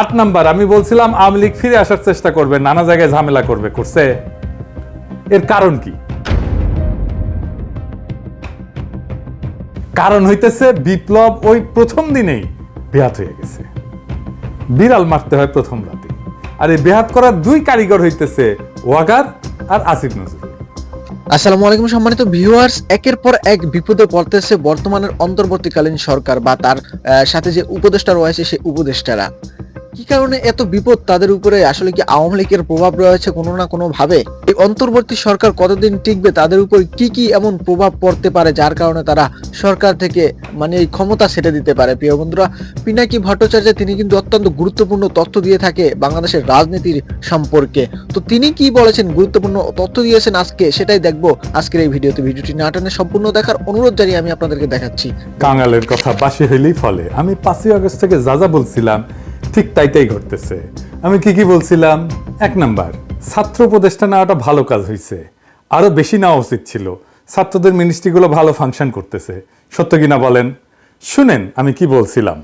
আট নাম্বার, আমি বলছিলাম আওয়ামী লীগ ফিরে আসার চেষ্টা করবে, নানা জায়গায় ঝামেলা করবে, করছে। এর কারণ কি? কারণ হইতেছে বিপ্লব ওই প্রথম দিনেই বেহাত হয়ে গেছে। বিড়াল মারতে হয় প্রথম রাতে। আর এই বেহাত করার দুই কারিগর হইতেছে ওয়াগার আর আসিফ নজরুল। আসসালামু আলাইকুম সম্মানিত ভিউয়ার্স, একের পর এক বিপদে পড়তেছে বর্তমানের অন্তর্বর্তীকালীন সরকার বা তার সাথে যে উপদেষ্টা রয়েছে সেই উপদেষ্টারা। কি কারণে এত বিপদ তাদের উপরে? আসলে কি আওয়ামী লীগের প্রভাব রয়েছে কোনো না কোনো ভাবে এই অন্তর্বর্তী সরকার কতদিন টিকবে? তাদের উপর কি কি এমন প্রভাব পড়তে পারে যার কারণে তারা সরকার থেকে মানে এই ক্ষমতা ছেটে দিতে পারে? প্রিয় বন্ধুরা, পিনাকি ভট্টাচার্য তিনি কিন্তু অত্যন্ত গুরুত্বপূর্ণ তথ্য দিয়ে থাকে বাংলাদেশের রাজনীতির সম্পর্কে। তো তিনি কি বলেছেন? গুরুত্বপূর্ণ তথ্য দিয়েছেন আজকে, সেটাই দেখব আজকের এই ভিডিওতে। ভিডিওটি না টেনে সম্পূর্ণ দেখার অনুরোধ জানিয়ে আমি আপনাদেরকে দেখাচ্ছি। কাঙালের কথা বাসি হইলেই ফলে। আমি পাঁচই আগস্ট থেকে যা যা বলছিলাম ঠিক তাইটাই ঘটতেছে। আমি কি কি বলছিলাম, এক নাম্বার, ছাত্র উপদেষ্টা নেওয়াটা ভালো কাজ হয়েছে আরও বেশি নেওয়া উচিত ছিল। ছাত্রদের মিনিস্ট্রিগুলো ভালো ফাংশন করতেছে। সত্য কিনা বলেন? শুনেন, আমি কি বলছিলাম।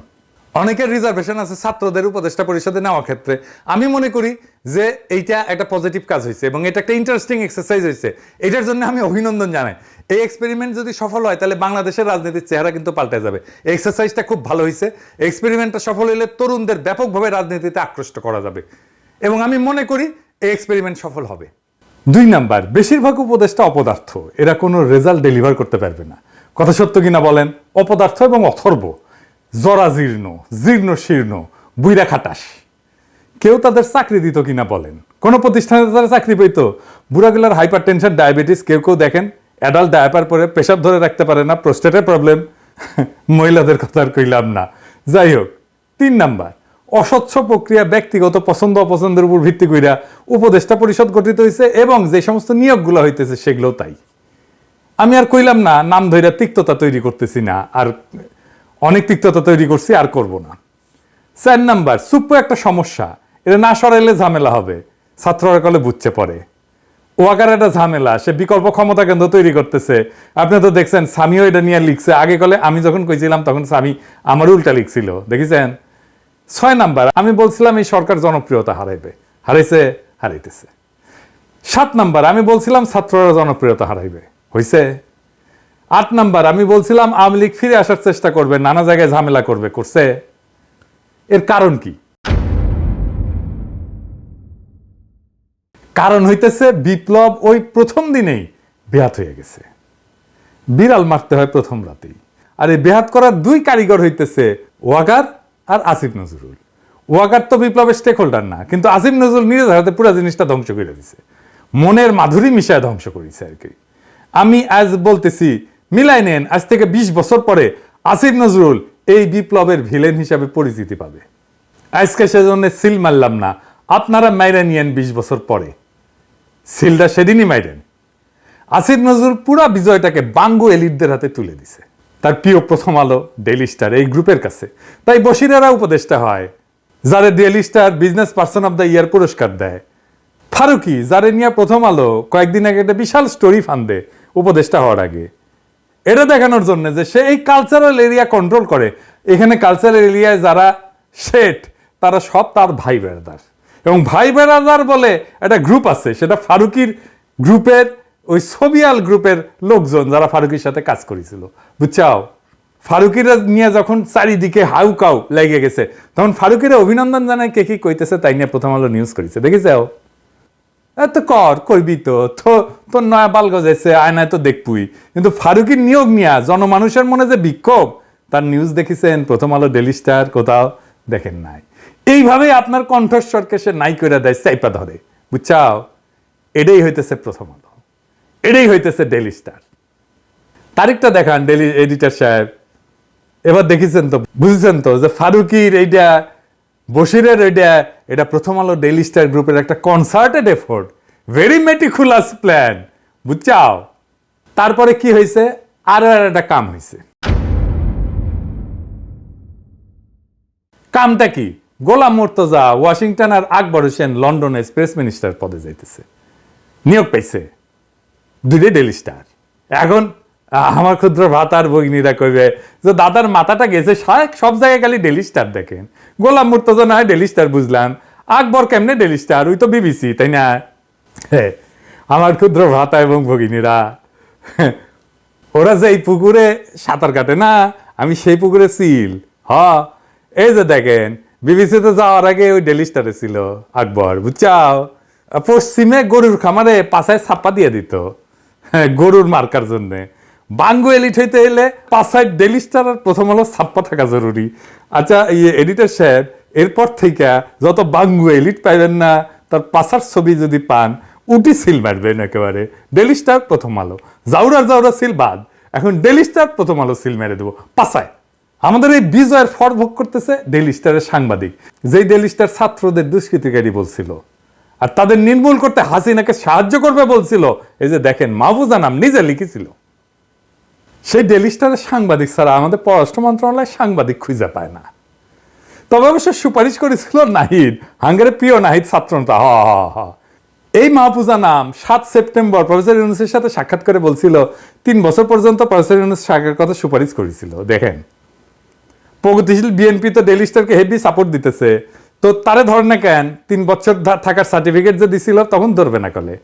অনেকের রিজার্ভেশন আছে ছাত্রদের উপদেষ্টা পরিষদে নেওয়ার ক্ষেত্রে। আমি মনে করি যে এইটা একটা পজিটিভ কাজ হয়েছে এবং এটা একটা ইন্টারেস্টিং এক্সারসাইজ হয়েছে এটার জন্য আমি অভিনন্দন জানাই। এই এক্সপেরিমেন্ট যদি সফল হয়, তাহলে বাংলাদেশের রাজনীতির চেহারা কিন্তু পাল্টে যাবে। এক্সারসাইজটা খুব ভালো হয়েছে এক্সপেরিমেন্টটা সফল হলে তরুণদের ব্যাপকভাবে রাজনীতিতে আকৃষ্ট করা যাবে। এবং আমি মনে করি, এই এক্সপেরিমেন্ট সফল হবে। দুই নাম্বার, বেশিরভাগ উপদেষ্টা অপদার্থ। এরা কোনো রেজাল্ট ডেলিভার করতে পারবে না। কথা সত্য কিনা বলেন? অপদার্থ এবং অথর্ব। জরাজীর্ণ জীর্ণ শীর্ণ বুইরা খাটাস কেউ তাদের চাকরি দিত কিনা বলেন? কোনো প্রতিষ্ঠানে তারা চাকরি পেত বুড়াগুলার হাইপার টেনশন ডায়াবেটিস কেউ কেউ দেখেন? অ্যাডাল্ট ডায়াপার পরে পেশাব ধরে রাখতে পারে না, প্রস্টেটের প্রবলেম। মহিলাদের কথা আর কইলাম না। যাই হোক, তিন নাম্বার, অস্বচ্ছ প্রক্রিয়া ব্যক্তিগত পছন্দ অপছন্দের উপর ভিত্তি কইরা উপদেষ্টা পরিষদ গঠিত হয়েছে এবং যে সমস্ত নিয়োগগুলো হইতেছে সেগুলোও তাই। আমি আর কইলাম না, নাম ধইরা তিক্ততা তৈরি করতেছি না, আর অনেক তিক্ততা তৈরি করছি, আর করব না। চার নাম্বার, সুপ্প একটা সমস্যা, এটা না সরাইলে ঝামেলা হবে, ছাত্ররা কলে বুঝছে পড়ে ওয়াকার একটা ঝামেলা, সে বিকল্প ক্ষমতা কেন্দ্র তৈরি করতেছে। আপনি তো দেখছেন, স্বামীও এটা নিয়ে লিখছে। আগে কলে আমি যখন কইছিলাম, তখন স্বামী আমার উল্টা লিখছিল। দেখেছেন? ছয় নাম্বার, আমি বলছিলাম, এই সরকার জনপ্রিয়তা হারাইবে। হারাইছে, হারাইতেছে। সাত নাম্বার, আমি বলছিলাম, ছাত্ররা জনপ্রিয়তা হারাইবে। হইছে। আট নাম্বার, আমি বলছিলাম, আওয়ামী লীগ ফিরে আসার চেষ্টা করবে, নানা জায়গায় ঝামেলা করবে, করছে। এর কারণ কি? কারণ হইতেছে বিপ্লব ওই প্রথম দিনেই বেহাত হয়ে গেছে। বিড়াল মারতে হয় প্রথম রাতেই। আর এই বেহাত করার দুই কারিগর হইতেছে ওয়াগার আর আসিফ নজরুল। ওয়াগার তো বিপ্লবের স্টেক হোল্ডার না, কিন্তু আসিফ নজরুল নিজের হাতে পুরো জিনিসটা ধ্বংস করে দিছে। মনের মাধুরী মিশায় ধ্বংস করেছে আর কি। আমি আজ বলতেছি, মিলাই নেন, আজ থেকে ২০ বছর পরে আসিফ নজরুল এই বিপ্লবের ভিলেন হিসাবে পরিচিতি পাবে। আজকে সেজন্য সিল মারলাম না, আপনারা মাইরা নিয়েন বিশ বছর পরে। সিলটা সেদিনই মাইরেন। আসিফ নজরুল পুরা বিজয়টাকে বাঙ্গু এলিটদের হাতে তুলে দিছে। তার প্রিয় প্রথম আলো, ডেইলি স্টার, এই গ্রুপের কাছে। তাই বসিরেরা উপদেষ্টা হয়, যারে Daily Star business person of the year পুরস্কার দেয়। ফারুকি, যারে নিয়ে প্রথম আলো, কয়েকদিন আগে একটা বিশাল স্টোরি ফান্দে উপদেষ্টা হওয়ার আগে। এটা দেখানোর জন্য যে সে এই কালচারাল এরিয়া কন্ট্রোল করে। এখানে কালচারাল এরিয়ায় যারা শেঠ, তারা সব তার ভাই বেড়াদার এবং ভাই বেড়াদার বলে একটা গ্রুপ আছে, সেটা ফারুকির গ্রুপের, ওই সোবিয়াল গ্রুপের লোকজন যারা ফারুকির সাথে কাজ করেছিল। বুঝছাও? ফারুকিরা নিয়ে যখন চারিদিকে হাউ কাউ লেগে গেছে, তখন ফারুকিরা অভিনন্দন জানায় কে কি কইতেছে তাই নিয়ে প্রথম আলো নিউজ করেছে। দেখেছাও? এত কর, করবি তো। তো তোর নয়া বাল গজাইছে আয়নায় তো দেখবই। কিন্তু ফারুকির নিয়োগ নিয়া জনমানুষের মনে যে বিক্ষোভ, তার নিউজ দেখেছেন, প্রথম আলো ডেলি স্টার কোথাও দেখেন নাই। এইভাবেই আপনার কণ্ঠস্বরকে সে নাই করে দেয়, চাইপা ধরে। বুঝছাও? এটাই হইতেছে প্রথম আলো। এটাই হইতেছে ডেলি স্টার তারিখটা দেখান ডেলি এডিটর সাহেব। এবার দেখেছেন তো, বুঝেছেন তো, যে ফারুকির এইটা বসিরের এইটা, এটা প্রথম আলো ডেইলি স্টার গ্রুপের একটা concerted effort very meticulous plan বুঝছাও? তারপরে কি হয়েছে আরও আর একটা কাম হয়েছে কামটা কি? গোলাম মোর্তজা ওয়াশিংটন আর আকবর হোসেন লন্ডনে স্পেস মিনিস্টার পদে যাইতেছে। নিয়োগ পাইছে। দুইটাই ডেলি স্টার। এখন আমার ক্ষুদ্র ভাতার ভগিনীরা কইবে যে দাদার মাথাটা গেছে, সব- জায়গায় খালি ডেলি স্টার দেখেন। গোলাম মুর্তজা না ডেলি স্টার বুঝলাম। আকবর কেমনে ডেলি স্টার? ওই তো বিবিসি, তাই না? আমার ক্ষুদ্র ভাতা এবং ভগিনীরা ওরা যে এই পুকুরে সাঁতার কাটে না, আমি সেই পুকুরে সিল। হ, এই যে দেখেন বিবিসিতে যাওয়ার আগে ওই ডেলি স্টারে ছিল আকবর বুঝছাও? পশ্চিমে গরুর খামারে পাশায় ছাপ্পা দিয়ে দিত হ্যাঁ, গরুর মার্কার জন্য। বাঙ্গু এলিট হইতে এলে পাশায় ডেলি স্টার আর প্রথম হলো ছাপ্পা থাকা জরুরি। আচ্ছা এই এডিটর সাহেব এরপর থেকে যত বাঙ্গু এলিট পাইবেন না তার পাশার ছবি যদি পান উটি সিল মারবেন একেবারে। ডেলি স্টার প্রথম আলো জাউরা জাউরা সিল বাদ এখন ডেলি স্টার প্রথম আলো সিল মেরে দেবো পাশায় আমাদের এই বিজয়ের ফর ভোগ করতেছে ডেলি স্টারের সাংবাদিক। যেই ডেলি স্টার ছাত্রদের দুষ্কৃতিকারী বলছিল। আর তাদের নির্মূল করতে হাসিনাকে সাহায্য করবে বলছিল। এই যে দেখেন মাহবুজা নাম নিজে লিখেছিল। সেই ডেলি স্টারের সাংবাদিক ছাড়া আমাদের পররাষ্ট্র মন্ত্রণালয় সাংবাদিক খুঁজে পায় না। তবে অবশ্য সুপারিশ করেছিল নাহিদ, হাঙ্গারের প্রিয় নাহিদ ছাত্রনেতা। হ হ হ। এই মাহফুজা নাম সাত সেপ্টেম্বর প্রফেসর ইউনুসের সাথে সাক্ষাৎ করে বলছিল, তিন বছর পর্যন্ত প্রফেসর ইউনুস সাগরের কথা সুপারিশ করেছিল। দেখেন প্রগতিশীল বিএনপি তো ডেলি স্টারকে হেভি সাপোর্ট দিতেছে। তো তারে ধর না কেন, তিন বছর থাকার সার্টিফিকেট যে দিছিল, তখন ধরবে না কলে।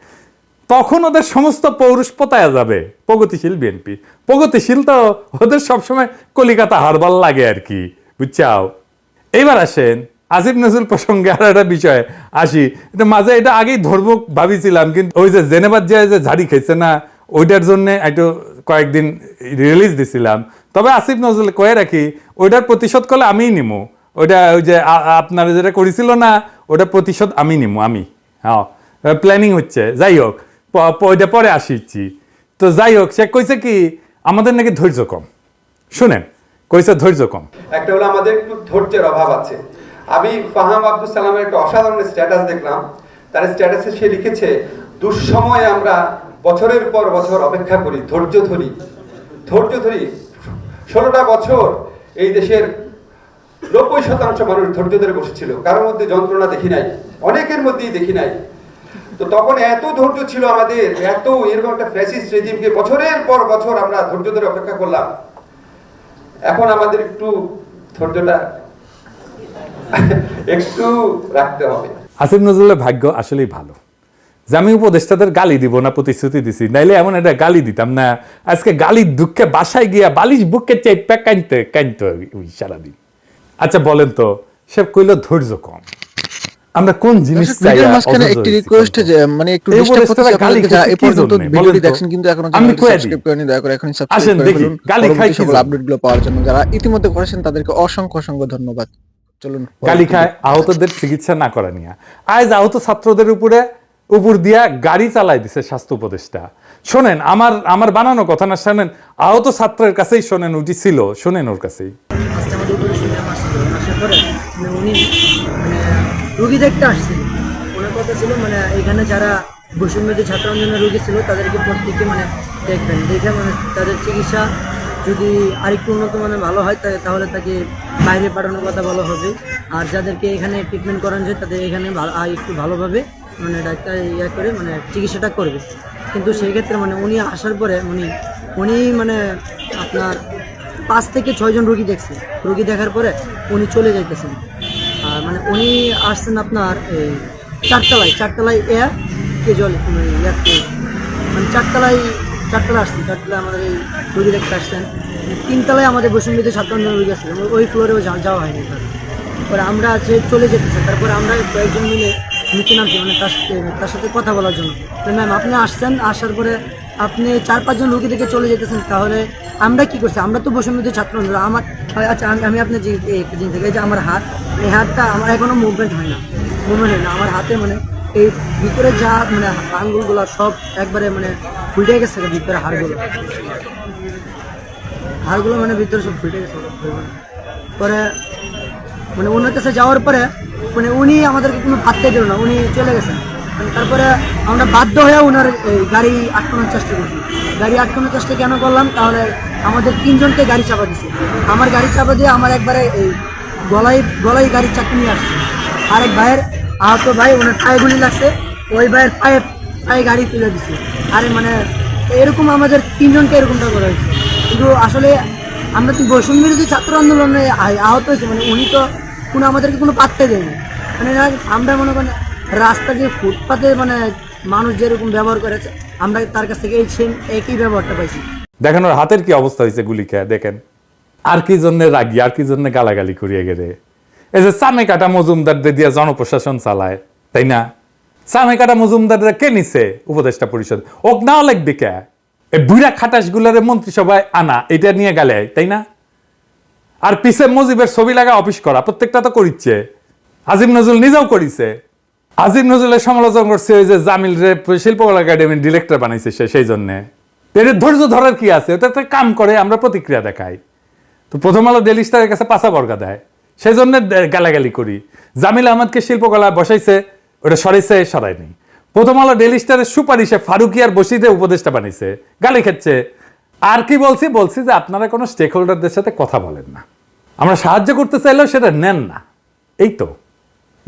তখন ওদের সমস্ত পৌরুষ পতায়া যাবে, প্রগতিশীল বিএনপি প্রগতিশীল তো ওদের সবসময় কলিকাতা হারবাল লাগে আর কি, বুঝছাও? এইবার আসেন আসিফ নজরুল প্রসঙ্গে আর একটা বিষয় আসি। মাঝে এটা আগেই ধর্ম ভাবিছিলাম, কিন্তু ওই যে জেনেবাদ যে ঝাড়ি খেয়েছে না, ওইটার জন্য একটু কয়েকদিন রিলিজ দিছিলাম। তবে আসিফ নজরুল কয়ে রাখি, ওইটার প্রতিশোধ করলে আমিই নিমু। ওইটা ওই যে আপনারা যেটা করেছিল না ওটা প্রতিশোধ আমি নিমু, আমি। হ্যাঁ প্ল্যানিং হচ্ছে। যাই হোক ওইটা পরে আসিছি তো যাই হোক, সে কইছে কি, আমাদের নাকি ধৈর্য কম। শুনেন, কইছে ধৈর্য কম। একটা হলো আমাদের একটু ধৈর্যের অভাব আছে। আমি ফাহাম আব্দুল সালামের একটা অসাধারণ স্ট্যাটাস দেখলাম। তার স্ট্যাটাসে সে লিখেছে, দুঃসময়ে আমরা বছরের পর বছর অপেক্ষা করি, ধৈর্য ধরি। ধৈর্য ধরি ষোলোটা বছর এই দেশের নব্বই শতাংশ মানুষ ধৈর্য ধরে বসেছিল। কারোর মধ্যে যন্ত্রণা দেখি নাই। অনেকের মধ্যেই দেখি নাই। তো তখন এত ধৈর্য ছিল আমাদের, এত এরকম একটা ফ্যাসিস্ট রেজিমকে বছরের পর বছর আমরা ধৈর্য ধরে অপেক্ষা করলাম। এখন আমাদের একটু ধৈর্যটা একটু রাখতে হবে। আসিফ নজরুলের ভাগ্য আসলেই ভালো। যে আমি উপদেষ্টাদের গালি দিব না প্রতিশ্রুতি দিছি নাইলে এমন একটা গালি দিতাম না। আজকে গালির দুঃখে বাসায় গিয়া বালিশ বুকে চেপে কানতে কানতে ওই সারাদিন। আচ্ছা বলেন তো সে কইল ধৈর্য কম। আমরা কোন জিনিস চাই মাঝখানে একটি রিকোয়েস্ট মানে একটু ডিস্টার্ব গালি আপনাদেরকে এই পর্যন্ত? ভিডিওটি দেখছেন কিন্তু এখনও আমি। সাবস্ক্রাইব করেনি দয়া করে এখনই সাবস্ক্রাইব আসেন দেখি, গালি খাই কি সকল জন্য? আপডেটগুলো পাওয়ার জন্য যারা ইতিমধ্যে করেছেন তাদেরকে অসংখ্য অসংখ্য ধন্যবাদ। চলুন গালি খায় আহতদের চিকিৎসা না করা নিয়ে। আজ আহত ছাত্রদের উপরে উপর দিয়া গাড়ি চালাই দিছে স্বাস্থ্য উপদেষ্টা। শোনেন, আমার আমার বানানো কথা না, শোনেন, আহত ছাত্রের কাছেই শোনেন উঠি ছিল, শোনেন ওর কাছেই। মানে মানে রুগী দেখতে আসছিল ওনার কথা ছিল মানে এখানে যারা বৈষম্যদের ছাত্র আন্দোলনের রুগী ছিল, তাদেরকে প্রত্যেকে মানে দেখবেন, দেখে মানে তাদের চিকিৎসা যদি আরেকটু উন্নত মানের ভালো হয় তাহলে তাকে বাইরে পাঠানোর কথা বলা হবে। আর যাদেরকে এখানে ট্রিটমেন্ট করানো যায় তাদের এখানে একটু ভালোভাবে মানে ডাক্তার ইয়ে করে মানে চিকিৎসাটা করবে। কিন্তু সেই ক্ষেত্রে মানে উনি আসার পরে উনি উনি মানে আপনার পাঁচ থেকে ছয়জন রুগী দেখছে। রুগী দেখার পরে উনি চলে যাইতেছেন। আর মানে উনি আসছেন আপনার এই চারতলায়। চারতলায় এয়ার কেজল মানে ইয়ারকে মানে চারতলায় চারতলা আসছেন। চারতলায় আমাদের এই রুগী দেখতে আসছেন। তিনতলায় আমাদের বসুন্ধীতে আন্দোলন রুগী আসছিল ওই ফ্লোরেও যাওয়া হয়নি তার পরে আমরা আছে চলে যেতেছে, তারপরে আমরা কয়েকজন মিলে নিচে নামছি মানে তার সাথে তার সাথে কথা বলার জন্য। তো ম্যাম আপনি আসছেন, আসার পরে আপনি চার পাঁচজন রুগী থেকে চলে যেতেছেন, তাহলে আমরা কি করছি? আমরা তো বসুন্ধীতে ছাত্র আমার আচ্ছা আমি আপনার যে জিনিস এই যে আমার হাত, এই হাতটা আমার এখনও মুভমেন্ট হয় না। মুভমেন্ট হয় না, আমার হাতে মানে এই ভিতরে যা মানে আঙ্গুলগুলো সব একবারে মানে ফুটে গেছে ভিতরে হাড়গুলো। হাড়গুলো মানে ভিতরে সব ফুটে গেছে। পরে মানে ওনার কাছে যাওয়ার পরে মানে উনি আমাদেরকে কোনো ভাবতে দিল না, উনি চলে গেছেন। মানে তারপরে আমরা বাধ্য হয়ে ওনার গাড়ি আটকানোর চেষ্টা করছি গাড়ি আটকানোর চেষ্টা কেন করলাম? তাহলে আমাদের তিনজনকে গাড়ি চাপা দিছে। আমার গাড়ি চাপা দিয়ে আমার একবারে এই গলায় গলায় গাড়ির চাকরি নিয়ে আসছে। আরেক ভাইয়ের আহত ভাই, ওনার পায়ে গুলি লাগছে, ওই ভাইয়ের পায়ে পায়ে গাড়ি তুলে দিছে। আরে মানে এরকম আমাদের তিনজনকে এরকমটা করা হয়েছে। কিন্তু আসলে আমরা তো বৈষম্য বিরোধী ছাত্র আন্দোলনে আহ- আহত হয়েছে মানে উনি তো কোনো আমাদেরকে কোনো পাত্তা দেয়নি মানে আমরা মনে করেন রাস্তা যে ফুটপাতে মানে মানুষ যেরকম ব্যবহার করেছে, আমরা তার কাছ থেকে এই সেম একই ব্যবহারটা পাইছি। দেখেন, ওর হাতের কি অবস্থা হয়েছে গুলি খেয়ে, দেখেন। আর কি জন্য রাগি, আর কি জন্য গালাগালি করিয়ে গেলে। এই যে সামে কাটা মজুমদার দিয়ে জনপ্রশাসন চালায়, তাই না? সামে কাটা মজুমদার কে নিছে? উপদেষ্টা পরিষদ। ওক নাও লাগবে কে এই বুড়া খাটাস গুলারে মন্ত্রিসভায় আনা, এটা নিয়ে গেলে তাই না? আর পিছে মুজিবের ছবি লাগা অফিস করা, প্রত্যেকটা তো করিচ্ছে। আজিম নজরুল নিজেও করিছে। আজিম নজরুলের সমালোচনা করছে ওই যে জামিল রে শিল্পকলা একাডেমির ডিরেক্টর বানাইছে সে, সেই জন্যে। এর ধৈর্য ধরার কি আছে? ওটা একটা কাম করে, আমরা প্রতিক্রিয়া দেখাই। তো প্রথম আলো ডেলি স্টারের কাছে পাশা বর্গা দেয়। সেই জন্য গালাগালি করি। জামিল আহমদকে শিল্পকলা বসাইছে, ওটা সরাইছে, সরায়নি। প্রথম আলো ডেলি স্টারের সুপারিশে ফারুকিয়ার বসিদে উপদেষ্টা বানাইছে। গালি খাচ্ছে। আর কি বলছি? বলছি যে আপনারা কোনো স্টেক হোল্ডারদের সাথে কথা বলেন না। আমরা সাহায্য করতে চাইলেও সেটা নেন না। এই তো।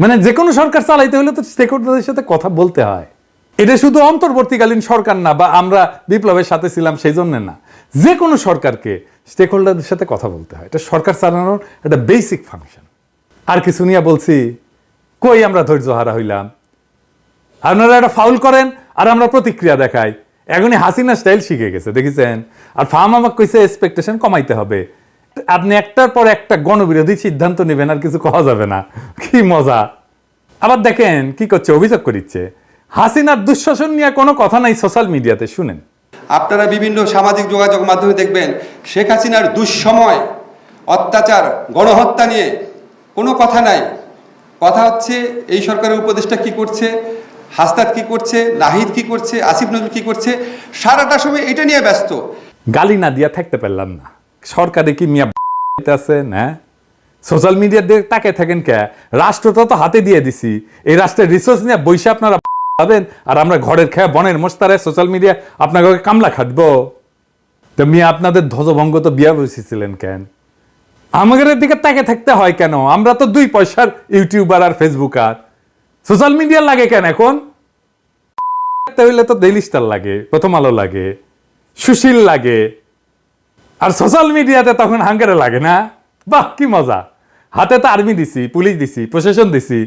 মানে যে কোনো সরকার চালাইতে হলে তো স্টেক হোল্ডারদের সাথে কথা বলতে হয়। এটা শুধু অন্তর্বর্তীকালীন সরকার না, বা আমরা বিপ্লবের সাথে ছিলাম সেই জন্য না। যে কোনো সরকারকে স্টেক হোল্ডারদের সাথে কথা বলতে হয়। এটা সরকার চালানোর একটা বেসিক ফাংশন আর কিছু নিয়ে বলছি, কই আমরা ধৈর্য হারা হইলাম? আপনারা একটা ফাউল করেন, আর আমরা প্রতিক্রিয়া দেখাই। এখনই হাসিনা স্টাইল শিখে গেছে, দেখেছেন? আর ফার্ম আমাকে কইছে এক্সপেকটেশন কমাইতে হবে। আপনি একটার পর একটা গণবিরোধী সিদ্ধান্ত নেবেন, আর কিছু কওয়া যাবে না। কি মজা। আবার দেখেন, কি করছে, অভিযোগ করিচ্ছে। হাসিনার দুঃশাসন নিয়ে কোনো কথা নাই সোশ্যাল মিডিয়াতে শুনেন। আপনারা বিভিন্ন সামাজিক যোগাযোগ মাধ্যমে দেখবেন, শেখ হাসিনার দুঃসময়, অত্যাচার, গণহত্যা নিয়ে কোনো কথা নাই। কথা হচ্ছে, এই সরকারের উপদেষ্টা কি করছে? হাসনাত কি করছে, নাহিদ কি করছে, আসিফ নজরুল কি করছে, সারাটা সময় এটা নিয়ে ব্যস্ত। গালি না দিয়া থাকতে পারলাম না। সরকারে কি মিয়া আছে? না। সোশ্যাল মিডিয়া দিয়ে তাকে থাকেন কে? রাষ্ট্রটা তো হাতে দিয়ে দিছি। এই রাষ্ট্রের রিসোর্স নিয়ে বৈশা আপনারা পাবেন, আর আমরা ঘরের খেয়া বনের মোস্তারে সোশ্যাল মিডিয়া আপনাকে কামলা খাটবো। তো মিয়া, আপনাদের ধ্বজভঙ্গ তো বিয়া বসেছিলেন কেন? আমাদের দিকে তাকে থাকতে হয় কেন? আমরা তো দুই পয়সার ইউটিউবার আর ফেসবুকার। সোশ্যাল মিডিয়া লাগে কেন এখন? হইলে তো ডেইলি স্টার লাগে প্রথম আলো লাগে সুশীল লাগে। আর সোশ্যাল মিডিয়াতে তখন হাঙ্গারে লাগে না? বাহ কি মজা। হাতে তো আর্মি দিছি পুলিশ দিছি প্রশাসন দিছি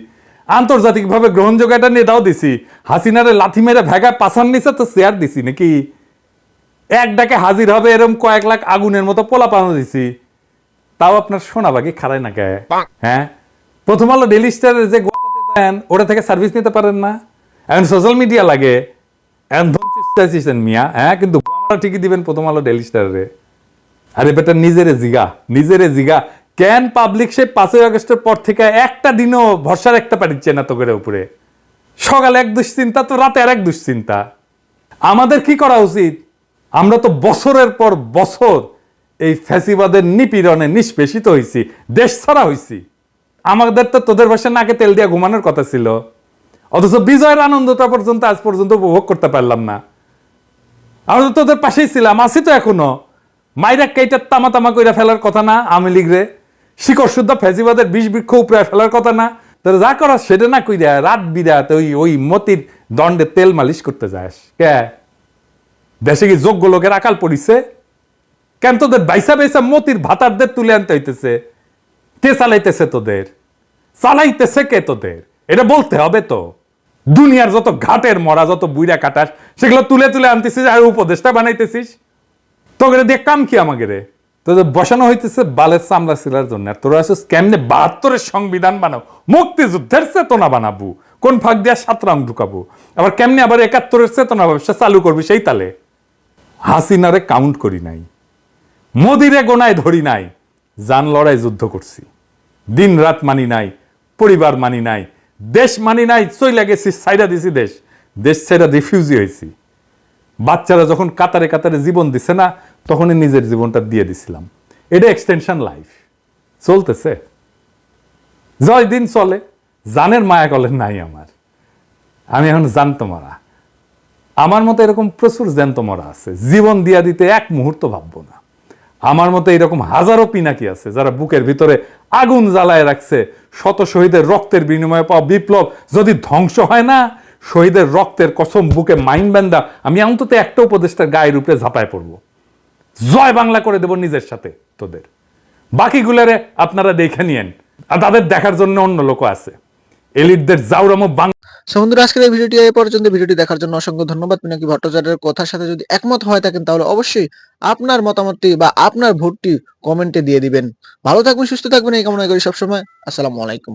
আন্তর্জাতিকভাবে একটা নেতাও দিছি হাসিনারে লাথি মেরে ভেগা পাশান নিচে তো শেয়ার দিছি নাকি? এক ডাকে হাজির হবে এরকম কয়েক লাখ আগুনের মতো পোলা পানো দিছি। তাও আপনার সোনা বাকি খারায় না কে? হ্যাঁ? প্রথম আলো ডেলি স্টারের যে দেন, ওটা থেকে সার্ভিস নিতে পারেন না। এখন সোশ্যাল মিডিয়া লাগে। এখন ধরছেন মিয়া হ্যাঁ কিন্তু ঠিকই দিবেন প্রথম আলো ডেলি স্টারে আরে বেটা নিজেরে জিগা নিজেরে জিগা। কেন পাবলিক সে পাঁচই আগস্টের পর থেকে একটা দিনও ভরসা রাখতে পারিচ্ছে না তো করে উপরে? সকালে এক দুশ্চিন্তা, তো রাতে আর এক দুশ্চিন্তা। আমাদের কি করা উচিত? আমরা তো বছরের পর বছর এই ফ্যাসিবাদের নিপীড়নে নিষ্পেষিত হয়েছি দেশ ছাড়া হয়েছি আমাদের তো তোদের বসে নাকে তেল দিয়ে ঘুমানোর কথা ছিল। অথচ বিজয়ের আনন্দটা পর্যন্ত, আজ পর্যন্ত উপভোগ করতে পারলাম না। আমরা তো তোদের পাশেই ছিলাম, আছি তো এখনও। মাইরা কেইটা তামা তামা কইরা ফেলার কথা না আওয়ামী লীগ রে। শিকড় শুদ্ধ ফেজিবাদের বিষ বৃক্ষ উপরে ফেলার কথা না। তোর যা করা সেটা না কইরা রাত বিরাত ওই ওই মতির দণ্ডে তেল মালিশ করতে যাস। কে? দেশে কি যোগ্য লোকের আকাল পড়িছে? কেন তোদের বাইসা বাইসা মতির ভাতারদের তুলে আনতে হইতেছে? কে চালাইতেছে তোদের? চালাইতেছে কে তোদের? এটা বলতে হবে তো। দুনিয়ার যত ঘাটের মরা, যত বুইরা কাটাস সেগুলো তুলে তুলে আনতেছিস আর উপদেশটা বানাইতেছিস। তোকে দিয়ে কাম কি আমাকে রে? তোদের বসানো হইতেছে বালের চামড়া শিলার জন্য। আর আসিস কেমনে বাহাত্তরের সংবিধান বানাও? মুক্তিযুদ্ধের চেতনা বানাবো। কোন ফাঁক দিয়া সাত রং ঢুকাবো। আবার কেমনে আবার একাত্তরের চেতনা ব্যবসা চালু করবি সেই তালে? হাসিনারে কাউন্ট করি নাই। মোদিরে গোনায় ধরি নাই। জান লড়াই যুদ্ধ করছি। দিন রাত মানি নাই, পরিবার মানি নাই, দেশ মানি নাই, চইলা গেছি সাইডা দিছি দেশ দেশ সাইডা রিফিউজি হয়েছি বাচ্চারা যখন কাতারে কাতারে জীবন দিছে না, তখনই নিজের জীবনটা দিয়ে দিছিলাম। এটা এক্সটেনশন লাইফ চলতেছে। জয় দিন চলে, জানের মায়া কলের নাই আমার। আমি এখন জানতো মারা। আমার মতো এরকম প্রচুর জ্যান্ত মরা আছে। জীবন দিয়া দিতে এক মুহূর্ত ভাববো না। আমার মতো এরকম হাজারো পিনাকি আছে যারা বুকের ভিতরে আগুন জ্বালায় রাখছে। শত শহীদের রক্তের বিনিময়ে পাওয়া বিপ্লব যদি ধ্বংস হয় না, শহীদের রক্তের কসম বুকে মাইন বান্দা আমি অন্তত একটা উপদেষ্টার গায়ের উপরে ঝাঁপায় পড়ব। জয় বাংলা করে দেব নিজের সাথে তোদের। বাকিগুলারে আপনারা দেখে নিয়েন। আর তাদের দেখার জন্য অন্য লোক আছে। এলিটদের জাউরামো বাংলা সো বন্ধুরা, আজকের এই ভিডিওটি এই পর্যন্ত। ভিডিওটি দেখার জন্য অসংখ্য ধন্যবাদ। পিনাকি ভট্টাচার্যের কথার সাথে যদি একমত হয় থাকেন, তাহলে অবশ্যই আপনার মতামতটি বা আপনার ভোটটি কমেন্টে দিয়ে দিবেন। ভালো থাকবেন, সুস্থ থাকবেন। এই কামনা করি সবসময়। আসসালামু আলাইকুম।